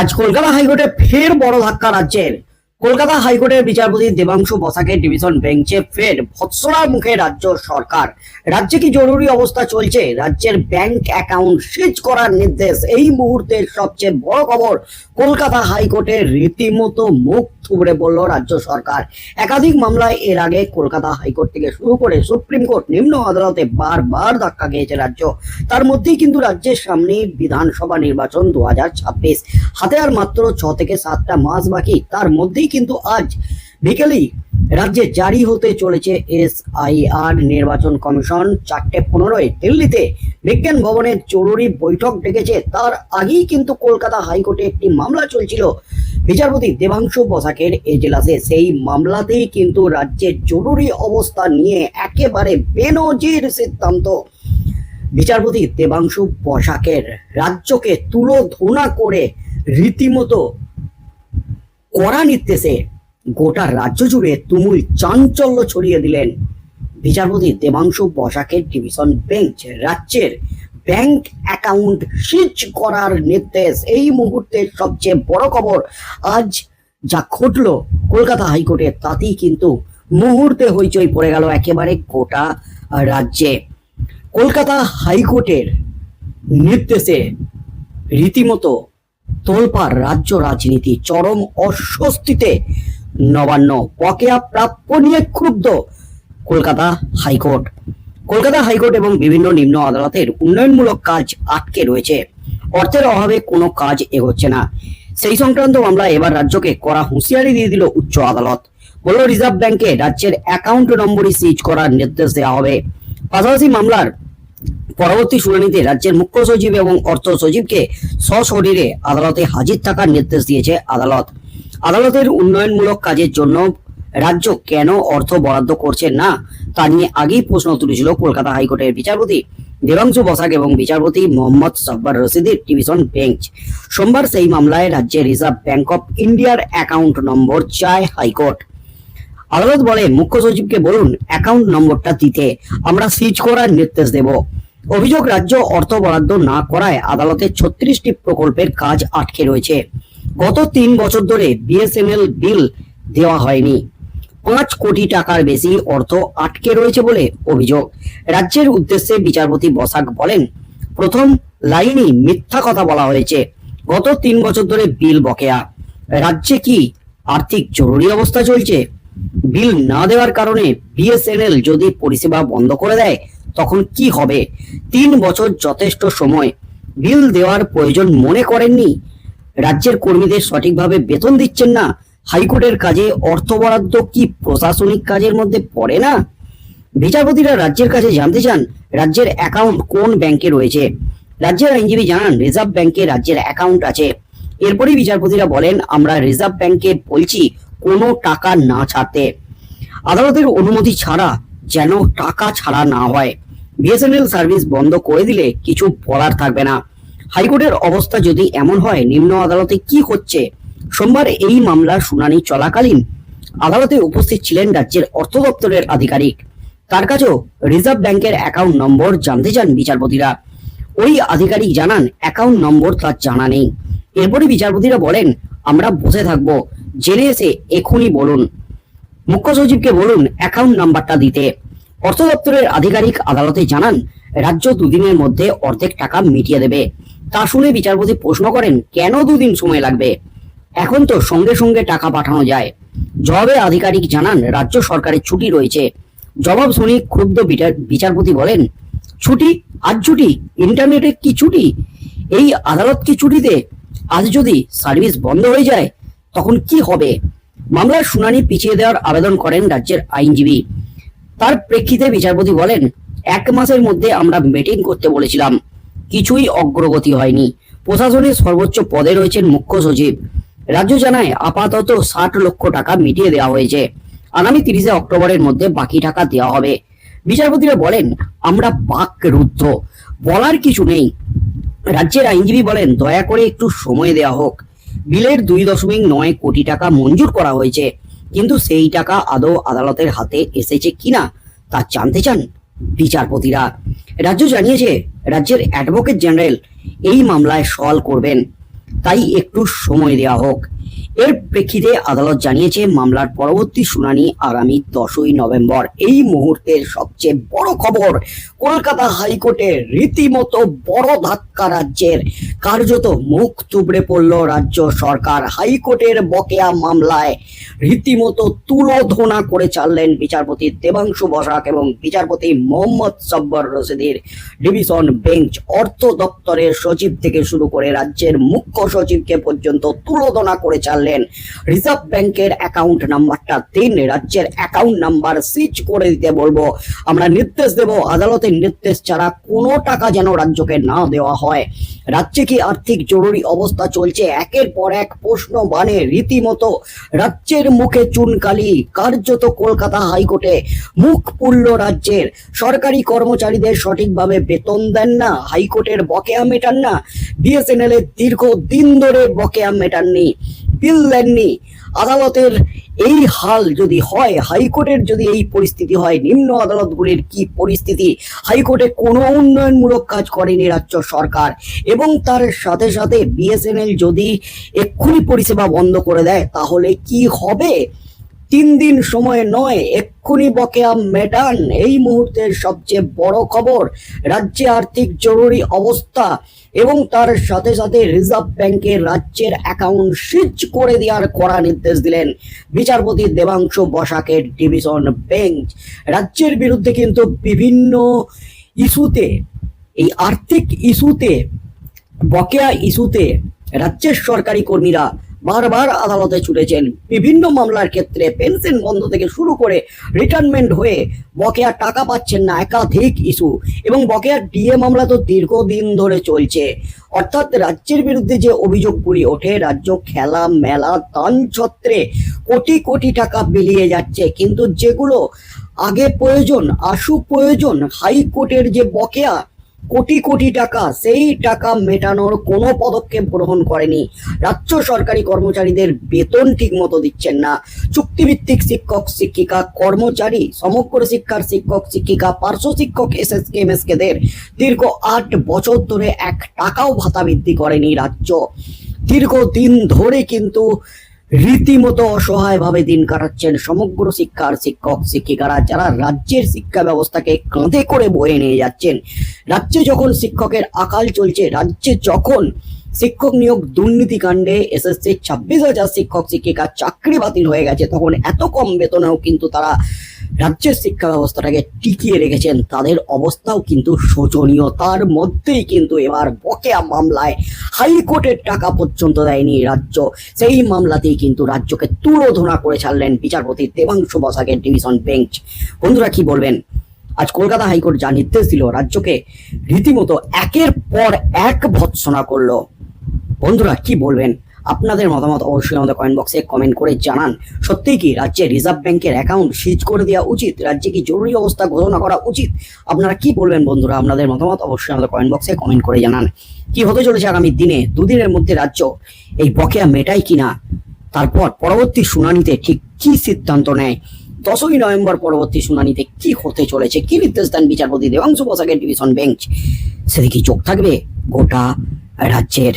আজ কলকাতা হাইকোর্টে ফের বড় ধাক্কা রাজ্যের। কলকাতা হাইকোর্টের বিচারপতি দেবাংশু বসাকের ডিভিশন বেঞ্চে ফের ভৎসরার মুখে রাজ্য সরকার। রাজ্যে কি জরুরি অবস্থা চলছে? রাজ্যের ব্যাংক অ্যাকাউন্ট সিজ করার নির্দেশ। এই মুহূর্তের সবচেয়ে বড় খবর, কলকাতা হাইকোর্টের রীতিমতো মুখ থুবড়ে পড়ল রাজ্য সরকার, একাধিক মামলায় এর আগে কলকাতা হাইকোর্ট থেকে শুরু করে সুপ্রিম কোর্ট নিম্ন আদালতে বারবার ধাক্কা খেয়েছে রাজ্য। তার মধ্যেই কিন্তু রাজ্যের সামনে বিধানসভা নির্বাচন দু হাজার ছাব্বিশ। হাতে আর মাত্র ছ থেকে সাতটা মাস বাকি। তার মধ্যেই কিন্তু আজ বিকেলেই রাজ্যে জারি হতে চলেছে এস আই আর নির্বাচন কমিশন। চারটে পনেরোয় দিল্লিতে বিজ্ঞান ভবনের জরুরি বৈঠক ডেকেছে। তার আগেই কিন্তু কলকাতা হাইকোর্টে একটি মামলা চলছিল। বিচারপতি দেবাংশু বসাকের এজলাসে সেই মামলাতেই কিন্তু রাজ্যের জরুরি অবস্থা নিয়ে একেবারে বেনজির সিদ্ধান্ত। বিচারপতি দেবাংশু বসাকের রাজ্যকে তুলো ধুনা করে রীতিমতো কড়া নির্দেশে গোটা রাজ্য জুড়ে তুমুল চাঞ্চল্য ছড়িয়ে দিলেন বিচারপতি দেবাংশু বসাকের ডিভিশন বেঞ্চ, রাজ্যের ব্যাংক অ্যাকাউন্ট সিজ করার নির্দেশ। এই মুহূর্তের সবচেয়ে বড় খবর, আজ যা ঘটলো কলকাতা হাইকোর্টে, তাতেই কিন্তু মুহূর্তে হইচই পড়ে গেল একেবারে গোটা রাজ্যে। কলকাতা হাইকোর্টের নির্দেশে রীতিমতো তোলপাড় রাজ্য রাজনীতি চরম অস্বস্তিতে নবান্ন। বকেয়া প্রাপ্য নিয়ে ক্ষুব্ধ কলকাতা হাইকোর্ট। কলকাতা হাইকোর্ট এবং বিভিন্ন নিম্ন আদালতের উন্নয়নমূলক কাজ আটকে রয়েছে। অর্থের অভাবে কোনো কাজ এগোচ্ছে না। সেই সংক্রান্ত মামলা এবার রাজ্যকে করা হুঁশিয়ারি দিয়ে দিল উচ্চ আদালত। বলল, রিজার্ভ ব্যাংকে রাজ্যের অ্যাকাউন্ট নম্বরই সিজ করার নির্দেশ দেওয়া হবে। পাশাপাশি মামলার পরবর্তী শুনানিতে রাজ্যের মুখ্য সচিব এবং অর্থ সচিবকে সশরীরে আদালতে হাজির থাকার নির্দেশ দিয়েছে আদালত। আদালতের উন্নয়নমূলক কাজের জন্য রাজ্য কেন অর্থ বরাদ্দ করছে না, তা নিয়ে আগেই প্রশ্ন তুলেছিল কলকাতা হাইকোর্টের বিচারপতি দেবাংশু বসাক এবং বিচারপতি মোহাম্মদ সাব্বার রশিদের ডিভিশন বেঞ্চ। সোমবার সেই মামলায় রাজ্যের রিজার্ভ ব্যাংক অফ ইন্ডিয়ার অ্যাকাউন্ট নম্বর চায় হাইকোর্ট। আদালত বলে, মুখ্য সচিবকে বলুন, অ্যাকাউন্ট নম্বরটা দিতে, আমরা সিজ করার নির্দেশ দেব। অভিযোগ, রাজ্য অর্থ বরাদ্দ না করায় আদালতে ছত্রিশটি প্রকল্পের কাজ আটকে রয়েছে। গত তিন বছর ধরে বিএসএনএল বিল দেওয়া হয়নি। পাঁচ কোটি টাকার বেশি অর্থ আটকে রয়েছে বলে অভিযোগ। রাজ্যের উদ্দেশ্যে বিচারপতি বসাক বলেন, প্রথম লাইনই মিথ্যা কথা বলা হয়েছে। গত তিন বছর ধরে বিল বকেয়া। রাজ্যে কি আর্থিক জরুরি অবস্থা চলছে? বিল না দেওয়ার কারণে বিএসএনএল যদি পরিষেবা বন্ধ করে দেয়, তখন কি হবে? তিন বছর যথেষ্ট সময়। বিল দেওয়ার প্রয়োজন মনে করেননি রাজ্যের কর্মীদের সঠিকভাবে বেতন দিচ্ছেন না। হাইকোর্টের কাজে অর্থ বরাদ্দ কি প্রশাসনিক কাজের মধ্যে পড়ে না? বিচারপতিরা রাজ্যের কাছে জানতে চান, রাজ্যের অ্যাকাউন্ট কোন ব্যাংকে রয়েছে? রাজ্যের আইনজীবী জানান রিজার্ভ ব্যাংকে রাজ্যের অ্যাকাউন্ট আছে। এরপরই বিচারপতিরা বলেন, আমরা রিজার্ভ ব্যাংকে বলছি, কোনো টাকা না ছাড়তে। আদালতের অনুমতি ছাড়া যেন টাকা ছাড়া না হয়। বিএসএনএল সার্ভিস বন্ধ করে দিলে কিছু বলার থাকবে না। হাইকোর্টের অবস্থা যদি এমন হয়, নিম্ন আদালতে কি হচ্ছে? সোমবার এই মামলার শুনানি চলাকালীন আদালতে উপস্থিত ছিলেন রাজ্যের অর্থ দপ্তরের আধিকারিক। তার কাছেও রিজার্ভ ব্যাংকের অ্যাকাউন্ট নম্বর জানতে চান বিচারপতিরা। ওই আধিকারিক জানান, অ্যাকাউন্ট নম্বর তার জানা নেই। এরপরে বিচারপতিরা বলেন, আমরা বসে থাকব। জেনে এসে এখনই বলুন। মুখ্য সচিবকে বলুন, অ্যাকাউন্ট নাম্বারটা দিতে। অর্থ দপ্তরের আধিকারিক আদালতে জানান, রাজ্য দুদিনের মধ্যে অর্ধেক টাকা মিটিয়ে দেবে। তা শুনে বিচারপতি প্রশ্ন করেন, কেন দুদিন সময় লাগবে? এখন তো সঙ্গে সঙ্গে টাকা পাঠানো যায়। জবাবে আধিকারিক জানান, রাজ্য সরকারের ছুটি রয়েছে। জবাব শুনি ক্ষুব্ধ বিচারপতি বলেন, ছুটি? আজ ছুটি? ইন্টারনেটে কি ছুটি? এই আদালত কি ছুটিতে? আজ যদি সার্ভিস বন্ধ হয়ে যায়, তখন কি হবে? মামলার শুনানি পিছিয়ে দেওয়ার আবেদন করেন রাজ্যের আইনজীবী। তার প্রেক্ষিতে বিচারপতি বলেন, এক মাসের মধ্যে আমরা মিটিং করতে বলেছিলাম। কিছুই অগ্রগতি হয়নি। প্রশাসনের সর্বোচ্চ পদে রয়েছেন মুখ্য সচিব। রাজ্য জানায় আপাতত ষাট লক্ষ টাকা মিটিয়ে দেওয়া হয়েছে। আগামী তিরিশে অক্টোবরের মধ্যে বাকি টাকা দেওয়া হবে। বিচারপতিরা বলেন, আমরা বাক রুদ্ধ বলার কিছু নেই। রাজ্যের আইনজীবী বলেন, দয়া করে একটু সময় দেওয়া হোক। বিলের দুই দশমিক নয় কোটি টাকা মঞ্জুর করা হয়েছে। কিন্তু সেই টাকা আদৌ আদালতের হাতে এসেছে কিনা তা জানতে চান বিচারপতিরা। রাজ্য জানিয়েছে, রাজ্যের অ্যাডভোকেট জেনারেল এই মামলায় সওয়াল করবেন। তাই একটু সময় দেওয়া হোক। এর প্রেক্ষিতে আদালত জানিয়েছে, মামলার পরবর্তী শুনানি আগামী দশই নভেম্বর। এই মুহূর্তের সবচেয়ে বড় খবর, কলকাতা হাইকোর্টে রীতিমতো বড় ধাক্কা রাজ্যের কার্যত মুখ তুবড়ে পড়ল রাজ্য সরকার। হাইকোর্টের বকেয়া মামলায় রীতিমতো তুলোধনা করে চাললেন বিচারপতি দেবাংশু বসাক এবং বিচারপতি মোহাম্মদ সব্বর রশিদির ডিভিশন বেঞ্চ। অর্থ দপ্তরের সচিব থেকে শুরু করে রাজ্যের মুখ্য সচিবকে পর্যন্ত তুলোধনা করে চাললেন রিজার্ভ ব্যাংকের অ্যাকাউন্ট নাম্বারটা দিন রাজ্যের অ্যাকাউন্ট নাম্বার সুইচ করে দিতে বলব। আমরা নির্দেশ দেব, আদালতের নির্দেশ ছাড়া কোনো টাকা যেন রাজ্যকে না দেওয়া হয়। রাজ্যে কি আর্থিক জরুরি অবস্থা চলছে? একের পর এক প্রশ্ন মানে রীতিমতো রাজ্যের মুখে চুনকালি, কার্যত কলকাতা হাইকোর্টে মুখ পুরল রাজ্যের। সরকারি কর্মচারীদের সঠিকভাবে বেতন দেন না, হাইকোর্টের বকেয়া মেটান না বিএসএনএল এর দীর্ঘ দিন ধরে বকেয়া মেটাননি। বিল দেননি। আদালতের এই হাল যদি হয়, হাইকোর্টের যদি এই পরিস্থিতি হয়, নিম্ন আদালতগুলির কি পরিস্থিতি? হাইকোর্টে কোনো উন্নয়নমূলক কাজ করেনি রাজ্য সরকার। এবং তার সাথে সাথে বিএসএনএল যদি এক্ষুনি পরিষেবা বন্ধ করে দেয়, তাহলে কি হবে? তিন দিন সময় নয়, এক্ষুনি বকেয়া মেটান এই মুহূর্তের সবচেয়ে বড় খবর, রাজ্যে আর্থিক জরুরি অবস্থা। এবং তার সাথে সাথে রিজার্ভ ব্যাংকের রাজ্যের অ্যাকাউন্ট সিজ করে দেওয়ার কড়া নির্দেশ দিলেন বিচারপতি দেবাংশ বসাকের ডিভিশন বেঞ্চ রাজ্যের বিরুদ্ধে কিন্তু বিভিন্ন ইস্যুতে, এই আর্থিক ইস্যুতে, বকেয়া ইস্যুতে রাজ্যের সরকারি কর্মীরা বারবার আদালতে ছুটেছেন। বিভিন্ন মামলার ক্ষেত্রে পেনশন বন্ধ থেকে শুরু করে রিটায়ারমেন্ট হয়ে বকেয়া টাকা পাচ্ছেন না একাধিক ইস্যু এবং বকেয়া ডিএ মামলা তো দীর্ঘদিন ধরে চলছে। অর্থাৎ রাজ্যের বিরুদ্ধে যে অভিযোগগুলি ওঠে, রাজ্য খেলা, মেলা দান ছত্রে কোটি কোটি টাকা বিলিয়ে যাচ্ছে। কিন্তু যেগুলো আগে প্রয়োজন, আশু প্রয়োজন, হাইকোর্টের যে বকেয়া কোটি কোটি টাকা, সেই টাকা মেটানোর কোনো পদক্ষেপ গ্রহণ করেনি। রাজ্য সরকারি কর্মচারীদের বেতন ঠিক মতো দিচ্ছেন না। চুক্তিভিত্তিক শিক্ষক, শিক্ষিকা, কর্মচারী, সমগ্র শিক্ষার শিক্ষক, শিক্ষিকা, পার্শ্ব শিক্ষক S S K M S কেদের দীর্ঘ আট বছর ধরে এক টাকাও ভাতা বৃদ্ধি করেনি রাজ্য। দীর্ঘদিন ধরে কিন্তু রীতিমতো অসহায় ভাবে দিন কাটাচ্ছেন সমগ্র শিক্ষার শিক্ষক, শিক্ষিকারা যারা রাজ্যের শিক্ষা ব্যবস্থাকে কাঁধে করে বয়ে নিয়ে যাচ্ছেন। রাজ্যে যখন শিক্ষকের আকাল চলছে, রাজ্যে যখন শিক্ষক নিয়োগ দুর্নীতি কাণ্ডে এসএসসি ছাব্বিশ হাজার শিক্ষক শিক্ষিকা চাকরি বাতিল হয়ে গেছে। তখন এত কম বেতনেও কিন্তু তারা রাজ্যের শিক্ষা ব্যবস্থাটাকে টিকিয়ে রেখেছেন। তাদের অবস্থাও কিন্তু শোচনীয়। তার মধ্যেই কিন্তু এবার বকেয়া মামলায় হাইকোর্টের টাকা পর্যন্ত দেয়নি রাজ্য। সেই মামলাতেই কিন্তু রাজ্যকে তুলোধনা করে ছাড়লেন বিচারপতি দেবাংশু বসাকের ডিভিশন বেঞ্চ। বন্ধুরা, কি বলবেন? আজ কলকাতা হাইকোর্ট যা নির্দেশ দিল, রাজ্যকে রীতিমতো একের পর এক ভৎসনা করল। বন্ধুরা, কি বলবেন? আপনাদের মতামত অবশ্যই আমাদের কমেন্ট বক্সে কমেন্ট করে জানান। সত্যিই কি রাজ্যে রিজার্ভ ব্যাংকের অ্যাকাউন্ট সিজ করে দেওয়া উচিত? রাজ্যে কি জরুরি অবস্থা ঘোষণা করা উচিত? আপনারা কি বলবেন বন্ধুরা? আপনাদের মতামত অবশ্যই আমাদের কমেন্ট বক্সে কমেন্ট করে জানান। কি হতে চলেছে আগামী দিনে? দুদিনের মধ্যে রাজ্য এই বকেয়া মেটাই কিনা? তারপর পরবর্তী শুনানিতে ঠিক কি সিদ্ধান্ত নেয়? দশই নভেম্বর পরবর্তী শুনানিতে কি হতে চলেছে? কি নির্দেশ দেন বিচারপতি দেবাংশু বসাকের ডিভিশন বেঞ্চ সেদিকে চোখ থাকবে? গোটা রাজ্যের